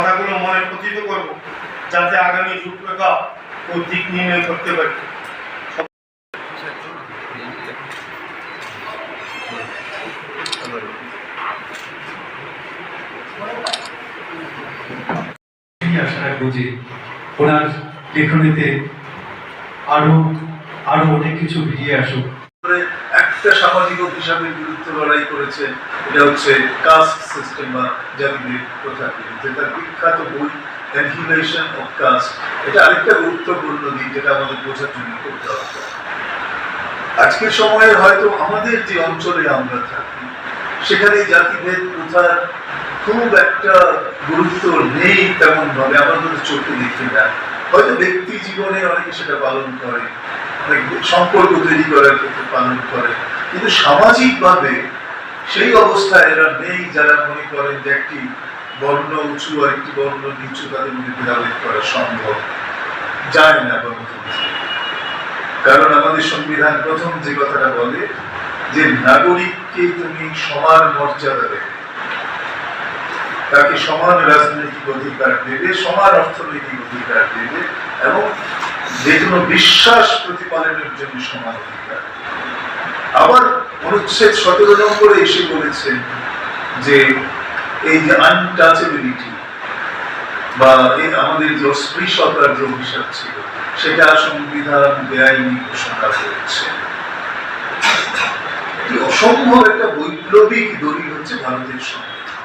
কথাগুলো মনে করব যাতে আগামী রূপরেখা ও দিক নির্ণয় করতে পারি। এই আশা রাখব যে ওনার লেখনীতে আরও আরও অনেক কিছু বেরিয়ে আসুক। একটা সামাজিক অভিশাপের বিরুদ্ধে লড়াই করেছেন এটা হচ্ছে কাস্ট সিস্টেম বা জাতিভেদ প্রথার বিরুদ্ধে। তার বিখ্যাত বই অ্যানহিলেশন অফ কাস্ট এটা আরেকটা গুরুত্বপূর্ণ দিক যেটা আমাদের বোঝার জন্য করতে হবে আজকের সময়ে হয়তো আমাদের যে অঞ্চলে আমরা থাকি, সেখানে জাতিভেদ প্রথার খুব একটা গুরুত্ব নেই তেমন ভাবে আমাদের চোখে দেখতে না। হয়তো ব্যক্তি জীবনে অনেকে সেটা পালন করে সম্পর্ক তৈরি করার ক্ষেত্রে পালন করে। কিন্তু সামাজিকভাবে সেই অবস্থায় এরা নেই যারা মনে করেন যে একটি বর্ণ উঁচু আর একটি বর্ণ নিচু তাদের মধ্যে ভেদাভেদ করা সম্ভব। যায় না গণতন্ত্রে কারণ আমাদের সংবিধান প্রথম যে কথাটা বলে যে নাগরিককে তুমি সমান মর্যাদা দেবে। তাকে সমান রাজনৈতিক অধিকার দেবে, সমান অর্থনৈতিক অধিকার দেবে এবং যে কোনো বিশ্বাস প্রতিপালনের জন্য সমান অধিকার। আবার অনুচ্ছেদ সতেরো নম্বরে এসে বলেছেন যে এই যে আনটাচেবিলিটি বা এই আমাদের যে অস্পৃশ্যতার যে অভিশাপ ছিল, সেটা সংবিধান বেআইনি ঘোষণা করেছে। অসম্ভব একটা বৈপ্লবিক দলিল হচ্ছে ভারতের সংবিধান।